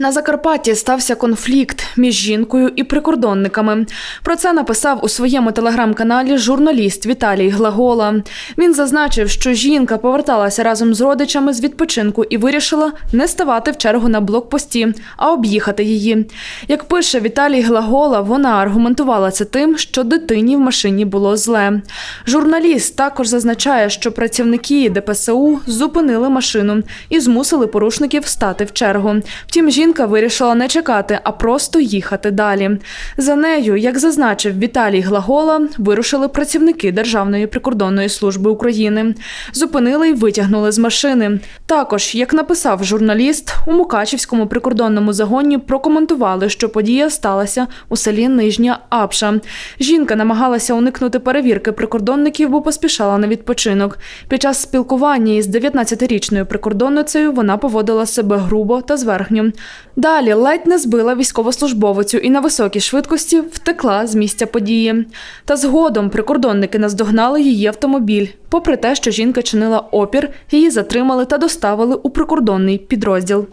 На Закарпатті стався конфлікт між жінкою і прикордонниками. Про це написав у своєму телеграм-каналі журналіст Віталій Глагола. Він зазначив, що жінка поверталася разом з родичами з відпочинку і вирішила не ставати в чергу на блокпості, а об'їхати її. Як пише Віталій Глагола, вона аргументувала це тим, що дитині в машині було зле. Журналіст також зазначає, що працівники ДПСУ зупинили машину і змусили порушників стати в чергу. Втім, жінка вирішила не чекати, а просто їхати далі. За нею, як зазначив Віталій Глагола, вирушили працівники Державної прикордонної служби України. Зупинили і витягнули з машини. Також, як написав журналіст, у Мукачівському прикордонному загоні прокоментували, що подія сталася у селі Нижня Апша. Жінка намагалася уникнути перевірки прикордонників, бо поспішала на відпочинок. Під час спілкування із 19-річною прикордонницею вона поводила себе грубо та зверхньо. Далі ледь не збила військовослужбовицю і на високій швидкості втекла з місця події. Та згодом прикордонники наздогнали її автомобіль. Попри те, що жінка чинила опір, її затримали та доставили у прикордонний підрозділ.